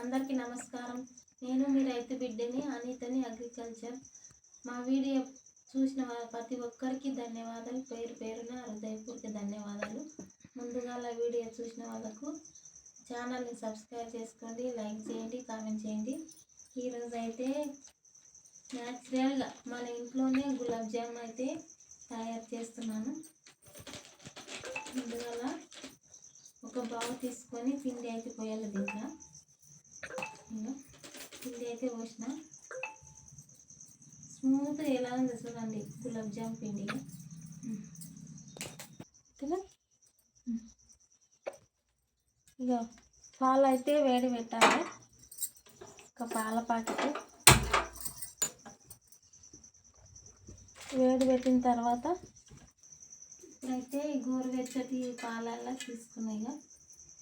అందరికీ నమస్కారం. నేను మీ రైతు బిడ్డని అనితని అగ్రికల్చర్. మా వీడియో చూసిన ప్రతి ఒక్కరికి ధన్యవాదాలు. పేరు పేరున హృదయపూర్వక ధన్యవాదాలు. ముందుగా వీడియో చూసిన వాళ్ళకు ఛానల్ని సబ్స్క్రైబ్ చేసుకోండి లైక్ చేయండి కామెంట్ చేయండి. ఈరోజు అయితే న్యాచురల్గా మన ఇంట్లోనే గులాబ్ జామ్ అయితే తయారు చేస్తున్నాను. ముందుగా ఒక బౌల్ తీసుకొని పిండి అయితే పోయాలి దీంట్లో. అయితే పోసిన. స్మూత్ ఎలా ఉంది చూడండి గులాబ్ జామ్ పిండి. కదా? ఇక పాలు అయితే వేడి పెట్టాలి. ఒక పాల ప్యాకెట్. వేడి పెట్టిన తర్వాత ఇప్పుడైతే గోరువెచ్చటి పాలల్లా తీసుకున్నాయి ఇక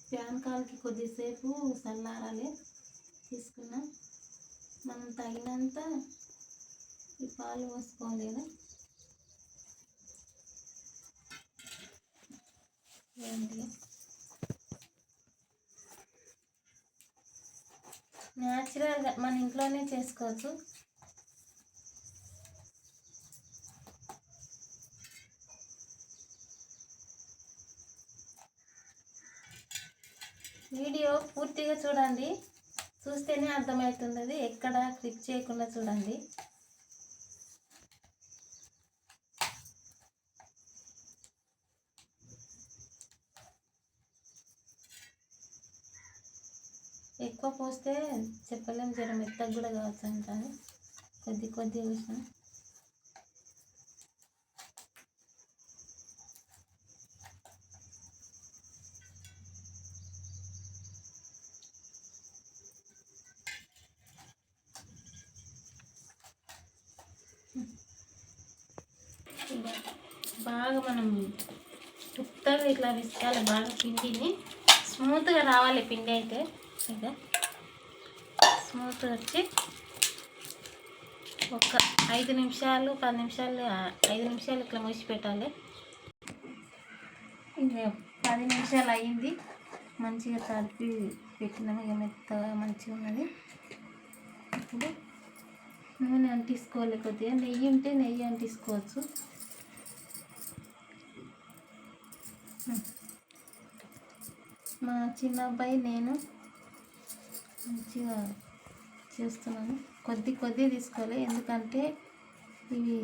ప్యాన్ కాల్కి కొద్దిసేపు చల్లారాలి తీసుకున్నా. మనం తగినంత ఈ పాలు పోసుకోవాలి కదా ఏంటి న్యాచురల్గా మన ఇంట్లోనే చేసుకోవచ్చు. వీడియో పూర్తిగా చూడండి. చూస్తేనే అర్థమవుతుంది ఎక్కడ క్లిక్ చేయకుండా చూడండి. ఎక్కువ పోస్తే చెప్పలేం జ్వరం మెత్తగా కూడా కావచ్చు అంటారు. కొద్ది కొద్ది విషయం ఇలా బాగా మనం ఉత్తగా ఇట్లా విసకాలి బాగా పిండిని. స్మూత్గా రావాలి పిండి అయితే. ఇక స్మూత్గా వచ్చి ఒక ఐదు నిమిషాలు పది నిమిషాలు ఐదు నిమిషాలు ఇట్లా మూసిపెట్టాలి ఇంకా పది నిమిషాలు అయ్యింది. మంచిగా తడిపి పెట్టినాము. ఇక మెత్తగా మంచిగా ఉన్నది. ఇప్పుడు నూనె అంటించుకోవాలి కొద్దిగా. నెయ్యి ఉంటే నెయ్యి అంటించుకోవచ్చు. మా చిన్న అబ్బాయి నేను మంచిగా చేస్తున్నాను. కొద్ది కొద్ది తీసుకోవాలి. ఎందుకంటే ఇవి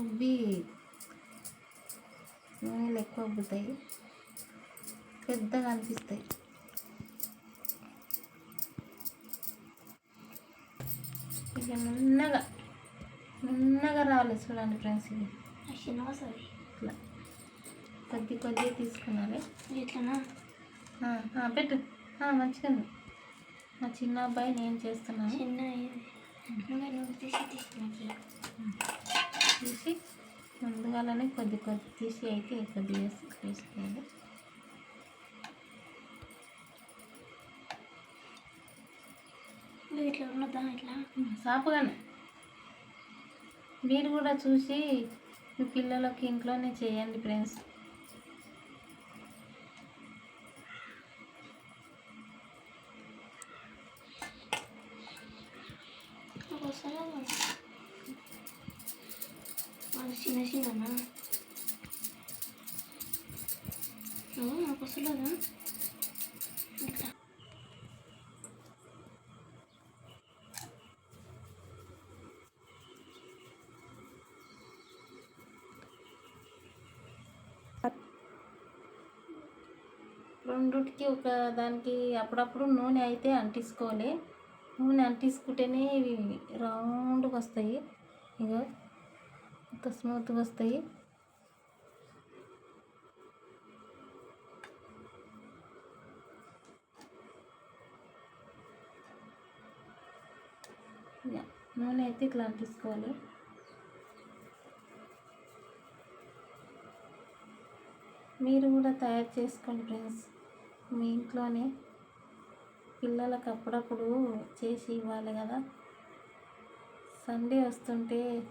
ఉబ్బి నూనెలు ఎక్కువ ఉబ్బుతాయి పెద్దగా అనిపిస్తాయి. ఇక నున్నగా నున్నగా రావాలి చూడండి ఫ్రెండ్స్ ఇది ఇట్లా కొద్ది కొద్దిగా తీసుకున్నాలి ఇట్లనా? పెట్టు. మంచిగా మా చిన్న అబ్బాయి నేను చేస్తున్నాను. చిన్న తీసి ముందుగానే కొద్ది కొద్ది తీసి అయితే కొద్దిగా వేసి వేసుకోవాలి. ఇట్లా ఉన్నదా ఇట్లా? సాపుగానే. మీరు కూడా చూసి మీ పిల్లలకి ఇంట్లోనే చేయండి ఫ్రెండ్స్. అది చిన్న చిన్ననా నాకు వస్తుందా ఇట్లా రెండుకి ఒక దానికి అప్పుడప్పుడు నూనె అయితే అంటించుకోవాలి. నూనె అంటించుకుంటేనే ఇవి రౌండ్గా వస్తాయి. ఇక ఇంత స్మూత్గా వస్తాయి. నూనె అయితే ఇట్లా అంటించుకోవాలి. మీరు కూడా తయారు చేసుకోండి ఫ్రెండ్స్ మీ ఇంట్లోనే. పిల్లలకు అప్పుడప్పుడు చేసి ఇవ్వాలి కదా. సండే వస్తుంటే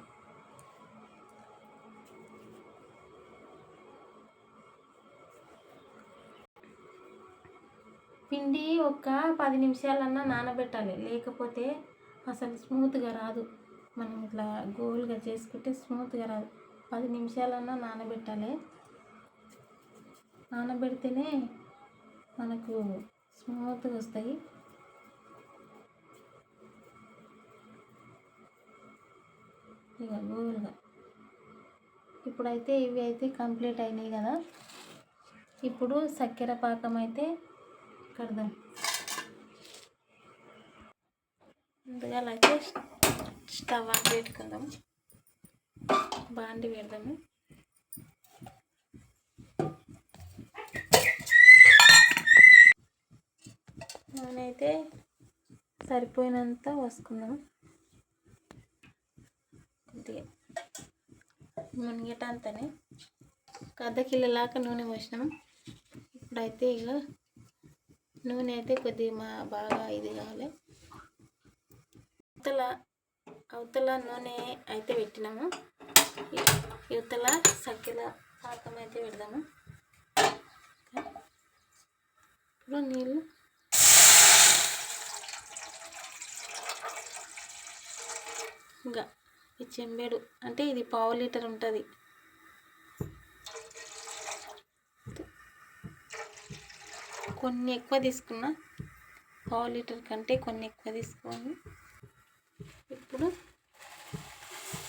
పిండి ఒక పది నిమిషాలన్నా నానబెట్టాలి. లేకపోతే అసలు స్మూత్గా రాదు. మనం ఇట్లా గోల్గా చేసుకుంటే స్మూత్గా రాదు. పది నిమిషాలన్నా నానబెట్టాలి. నానబెడితేనే మనకు స్మూత్గా వస్తాయి. ఇక గోల్గా ఇప్పుడైతే ఇవి అయితే కంప్లీట్ అయినాయి కదా. ఇప్పుడు చక్కెర పాకం అయితే కడదాం. ముందుగా అలాగే స్టవ్ ఆన్ పెట్టుకుందాం బాండి పెడదాము. నూనె అయితే సరిపోయినంత పోసుకుందాం. కొద్దిగా మునిగేటంతనే ఒక అర్ధ కిలోలాగా నూనె పోసినాం. ఇప్పుడైతే ఇక నూనె అయితే కొద్దిగా మా బాగా ఇది కావాలి. అవతల అవతల నూనె అయితే పెట్టినాము. యువతల ఇవతల పాకం అయితే పెడదాము. ఇప్పుడు నీళ్ళు ఇంకా ఈ చెంబేడు. అంటే ఇది పావు లీటర్ ఉంటుంది. కొన్ని ఎక్కువ తీసుకున్నా పావు లీటర్ కంటే కొన్ని ఎక్కువ తీసుకోండి ఇప్పుడు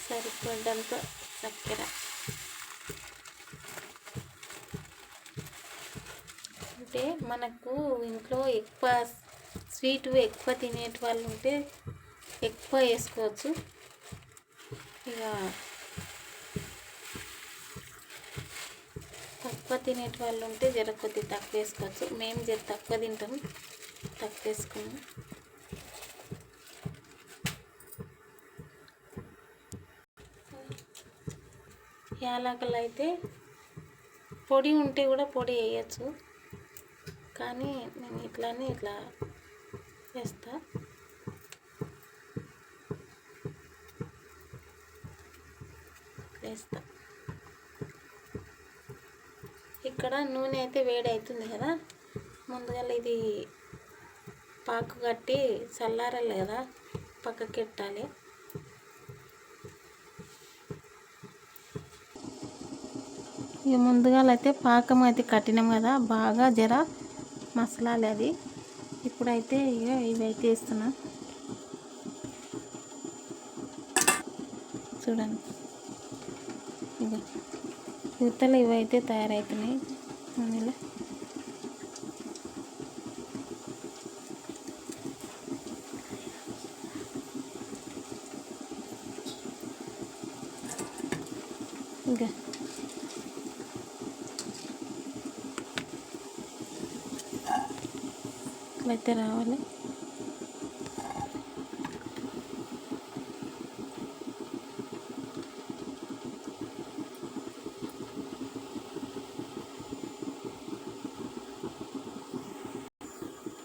సరిపడంత చక్కెర. అంటే మనకు ఇంట్లో ఎక్కువ స్వీట్ ఎక్కువ తినేటి వాళ్ళు ఉంటే ఎక్కువ వేసుకోవచ్చు. ఇక తక్కువ తినేటి వాళ్ళు ఉంటే జర కొద్ది తక్కువ వేసుకోవచ్చు. మేము జర తక్కువ తింటాం. తక్కువ వేసుకున్నాం. యాలకలు అయితే పొడి ఉంటే కూడా పొడి వేయచ్చు. కానీ నేను ఇట్లానే ఇట్లా వేస్తాను వేస్తా. ఇక్కడ నూనె అయితే వేడి అవుతుంది కదా. ముందుగా ఇది పాకు కట్టి చల్లారాలి కదా పక్కకి పెట్టాలి ఇక ముందుగా అయితే పాకం అయితే కట్టినాం కదా బాగా జర మసలాలి అది. ఇప్పుడైతే ఇక ఇవైతే వేస్తున్నా. చూడండి. ఇది. యువతలు ఇవైతే తయారవుతున్నాయి అందులో. ఇంకా అయితే రావాలి.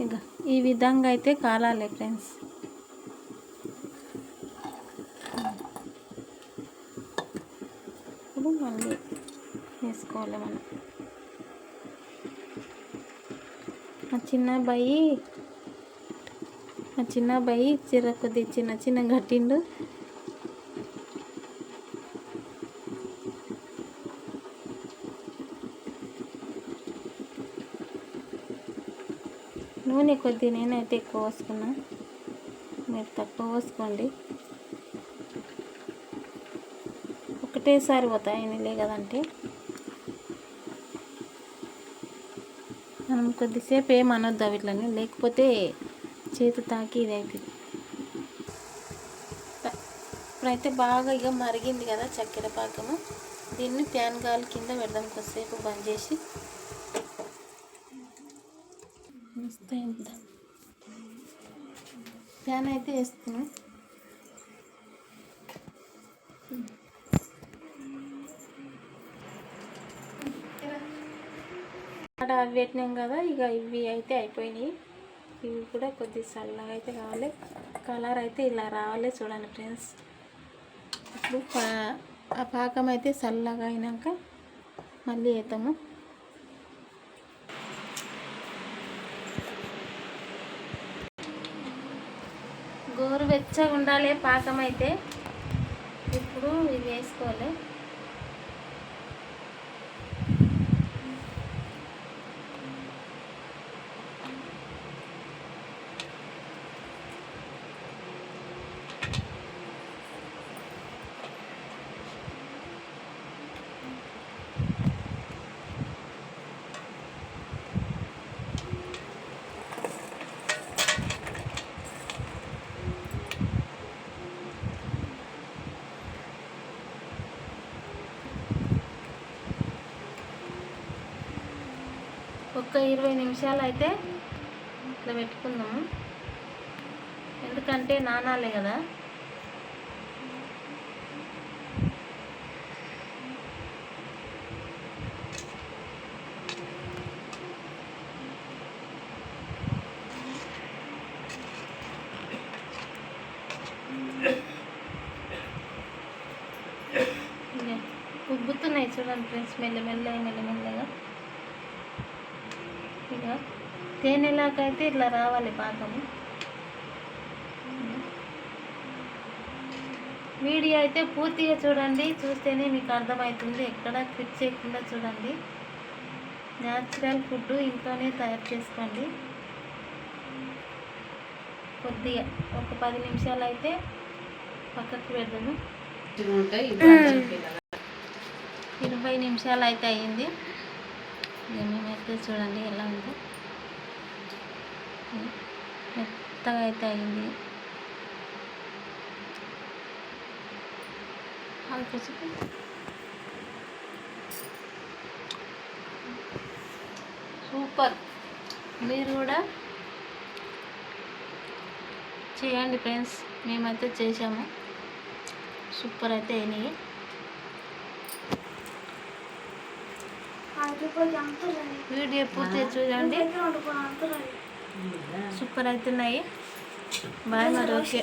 ఇక ఈ విధంగా అయితే కాలాలి ఫ్రెండ్స్. ఇప్పుడు మళ్ళీ వేసుకోవాలి మనం. మా చిన్న అబ్బాయి మా చిన్న అబ్బాయి చిర కొద్ది చిన్న చిన్న గట్టిండు. నూనె కొద్ది నేనైతే ఎక్కువ పోసుకున్నా. మీరు తక్కువ పోసుకోండి. ఒకటేసారి పోతాయి నీళ్ళే కదంటే. మనం కొద్దిసేపు ఏమనొద్దు వీటిని లేకపోతే చేతి తాకి ఇది అవుతుంది ఇప్పుడైతే బాగా ఇక మరిగింది కదా చక్కెర పాకము. దీన్ని ప్యాన్ గాలి కింద పెడదాం కొద్దిసేపు బంద్ చేసి. ఫ్యాన్ అయితే వేస్తున్నాం. అక్కడ అవి పెట్టినాం కదా ఇక ఇవి అయితే అయిపోయినాయి. ఇవి కూడా కొద్ది చల్లగా అయితే కావాలి. కలర్ అయితే ఇలా రావాలి చూడండి ఫ్రెండ్స్. ఇప్పుడు పా- ఆ పాకం అయితే చల్లగా అయినాక మళ్ళీ వేద్దాము. గోరువెచ్చగా ఉండాలి పాకం అయితే. ఇప్పుడు ఇవి వేసుకోవాలి. ఒక్క ఇరవై నిమిషాలు అయితే ఇట్లా పెట్టుకుందాము. ఎందుకంటే నానాలే కదా. ఉబ్బుతున్నాయి చూడండి ఫ్రెండ్స్ మెల్లమెల్లగా మెల్లమెల్లగా. ఇక తేనెలాకైతే ఇట్లా రావాలి పాకము. వీడియో అయితే పూర్తిగా చూడండి. చూస్తేనే మీకు అర్థమవుతుంది. ఎక్కడ క్లిక్ చేయకుండా చూడండి. న్యాచురల్ ఫుడ్ ఇంట్లోనే తయారు చేసుకోండి. కొద్దిగా ఒక పది నిమిషాలు అయితే పక్కకు పెడదాము. ఇరవై నిమిషాలు అయితే అయ్యింది ఇక మేమైతే చూడండి ఎలా ఉందో? మెత్తగా అయితే అయింది. సూపర్. మీరు కూడా చేయండి ఫ్రెండ్స్. మేమైతే చేసాము సూపర్ అయితే అయినాయి. వీడియో పూర్తిగా చూడండి. సూపర్ అవుతున్నాయి. బాయ్ మరి ఓకే.